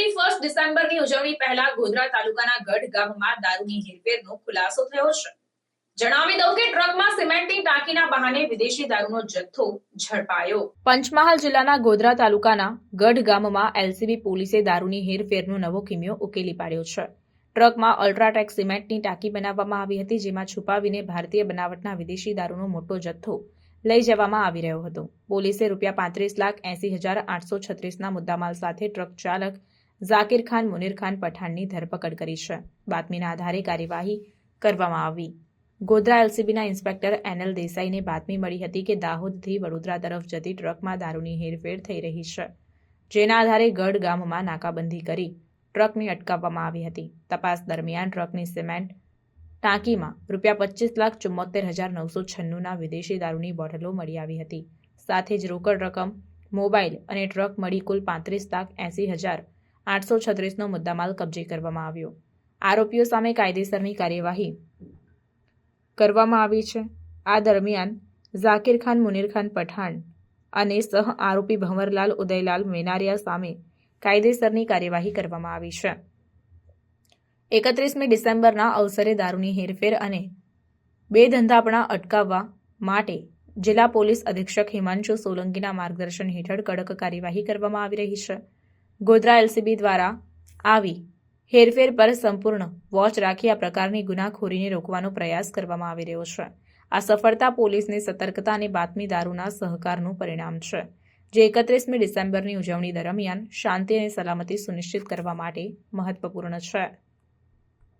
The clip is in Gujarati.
થર્ટી ફર્સ્ટ ડિસેમ્બરની ઉજવણી પહેલા ગોધરા તાલુકાના ગઢ ગામમાં દારૂની હેરફેરનો ખુલાસો થયો છે. જણાવી દઉં કે ટ્રકમાં સિમેન્ટની ટાંકીના બહાને વિદેશી દારૂનો જથ્થો ઝડપાયો. પંચમહાલ જિલ્લાના ગોધરા તાલુકાના ગઢ ગામમાં એલસીબી પોલીસે દારૂની હેરફેરનો નવો કિમિયો ઉકેલી પાડ્યો છે. ટ્રકમાં અલ્ટ્રાટેક સિમેન્ટની ટાંકી બનાવવામાં આવી હતી, જેમાં છુપાવીને ભારતીય બનાવટના વિદેશી દારૂનો મોટો જથ્થો લઈ જવામાં આવી રહ્યો હતો. પોલીસે રૂપિયા પાંત્રીસ લાખ એસી હજાર આઠસો છત્રીસના મુદ્દામાલ સાથે ટ્રક ચાલક ઝાકીર ખાન, મુનીર ખાન પઠાણની ધરપકડ કરી છે. બાતમીના આધારે કાર્યવાહી કરવામાં આવી. ગોધરા એલસીબીના ઇન્સ્પેક્ટર એનએલ દેસાઈને બાતમી મળી હતી કે દાહોદથી વડોદરા તરફ જતી ટ્રકમાં દારૂની હેરફેર થઈ રહી છે. જેના આધારે ગઢ ગામમાં નાકાબંધી કરી ટ્રકને અટકાવવામાં આવી હતી. તપાસ દરમિયાન ટ્રકની સિમેન્ટ ટાંકીમાં રૂપિયા પચીસ લાખ ચુમ્મોતેર હજાર નવસો છન્નુંના વિદેશી દારૂની બોટલો મળી આવી હતી. સાથે જ રોકડ રકમ, મોબાઈલ અને ટ્રક મળી કુલ પાંત્રીસ લાખ એંસી હજાર આઠસો છત્રીસનો મુદ્દામાલ કબજે કરવામાં આવ્યો. આરોપીઓ સામે કાયદેસરની કાર્યવાહી કરવામાં આવી છે. આ દરમિયાન ઝાકીર ખાન, મુનીર ખાન પઠાણ અને સહ આરોપી ભંવરલાલ ઉદયલાલ મેનારિયા સામે કાયદેસરની કાર્યવાહી કરવામાં આવી છે. એકત્રીસમી ડિસેમ્બરના અવસરે દારૂની હેરફેર અને બે ધંધાપણા અટકાવવા માટે જિલ્લા પોલીસ અધિક્ષક હિમાંશુ સોલંકીના માર્ગદર્શન હેઠળ કડક કાર્યવાહી કરવામાં આવી રહી છે. ગોધરા એલસીબી દ્વારા આવી હેરફેર પર સંપૂર્ણ વોચ રાખી આ પ્રકારની ગુનાખોરીને રોકવાનો પ્રયાસ કરવામાં આવી રહ્યો છે. આ સફળતા પોલીસની સતર્કતા અને બાતમીદારોના સહકારનું પરિણામ છે. જે એકત્રીસમી ડિસેમ્બરની ઉજવણી દરમિયાન શાંતિ અને સલામતી સુનિશ્ચિત કરવા માટે મહત્વપૂર્ણ છે.